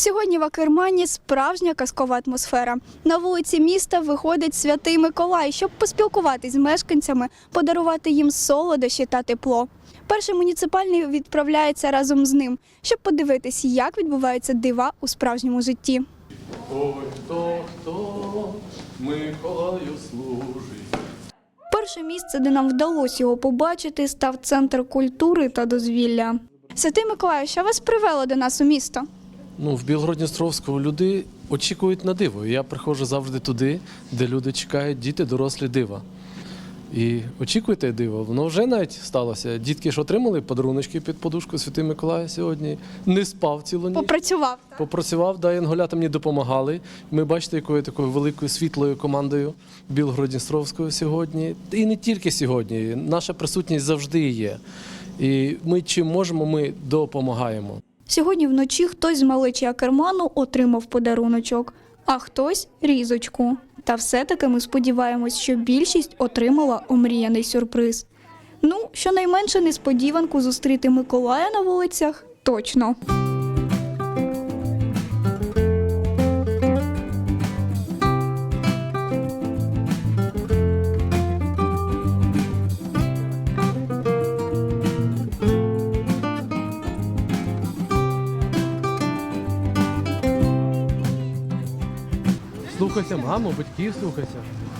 Сьогодні в Акермані справжня казкова атмосфера. На вулиці міста виходить святий Миколай, щоб поспілкуватись з мешканцями, подарувати їм солодощі та тепло. Перший муніципальний відправляється разом з ним, щоб подивитись, як відбуваються дива у справжньому житті. Ой, хто, хто Миколаю служить. Перше місце, де нам вдалося його побачити, став центр культури та дозвілля. Святий Миколай, що вас привело до нас у місто? Ну, в Білгородністровську люди очікують на диво. Я приходжу завжди туди, де люди чекають діти, дорослі дива. І очікуйте диво, воно вже навіть сталося. Дітки ж отримали подаруночки під подушку Святий Миколая сьогодні. Не спав цілу ніч. Попрацював. так? Попрацював, да, янголята мені допомагали. Ми бачите, якою такою великою світлою командою Білгородністровською сьогодні. І не тільки сьогодні. Наша присутність завжди є. І ми чим можемо, ми допомагаємо. Сьогодні вночі хтось з малечі Акерману отримав подаруночок, а хтось різочку. Та все-таки ми сподіваємось, що більшість отримала омріяний сюрприз. Ну, щонайменше несподіванку зустріти Миколая на вулицях точно. Слухайся маму, батьків слухайся.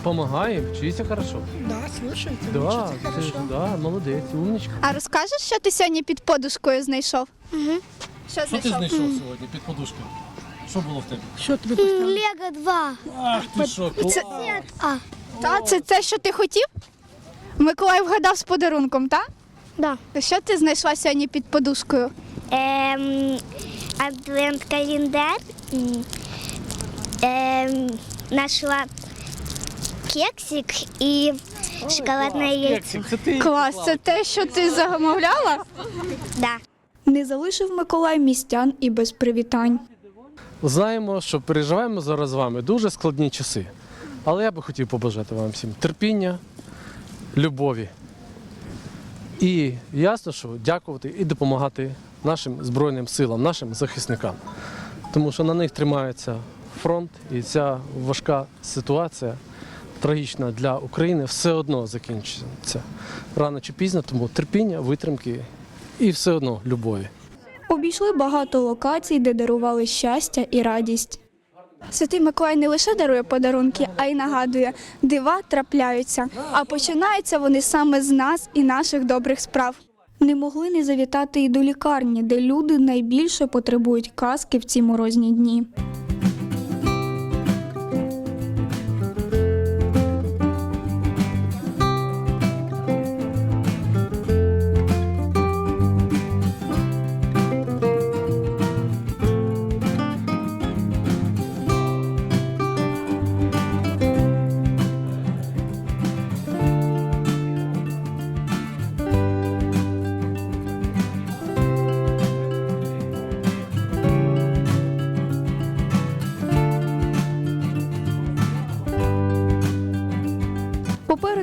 Помагай, вчися хорошо. Да, слушайте, Да, учиться ти хорошо. да, молодець, умничка. А розкажеш, що ти сьогодні під подушкою знайшов? Угу. Що Що ти знайшов сьогодні під подушкою? Що було в тебе? Що тобі поставили? Лего 2. Ах ти що, Це, А, та, це те, що ти хотів? Миколай вгадав з подарунком, так? да. Що ти знайшла сьогодні під подушкою? Эм, адвент-календарь. М, Эм, нашла кексик и шоколадное яйцо. Клас, це те, що ти замовляла? Да. Не залишив Миколай містян і без привітань. Знаємо, що переживаємо зараз з вами дуже складні часи. Але я би хотів побажати вам всім терпіння, любові. І ясно, що дякувати і допомагати нашим Збройним силам, нашим захисникам. Тому що на них тримається фронт, і ця важка ситуація, трагічна для України, все одно закінчиться рано чи пізно, тому терпіння, витримки і все одно любові. Обійшли багато локацій, де дарували щастя і радість. Святий Миколай не лише дарує подарунки, а й нагадує, дива трапляються, а починаються вони саме з нас і наших добрих справ. Не могли не завітати і до лікарні, де люди найбільше потребують казки в ці морозні дні.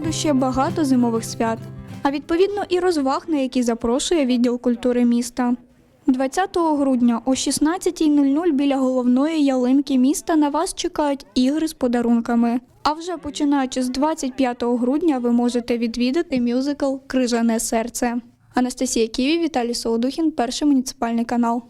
Попереду ще багато зимових свят, а відповідно і розваг, на які запрошує відділ культури міста. 20 грудня о 16.00 біля головної ялинки міста на вас чекають ігри з подарунками. А вже починаючи з 25 грудня ви можете відвідати мюзикл Крижане серце. Анастасія Ківі, Віталій Солодухін, перший муніципальний канал.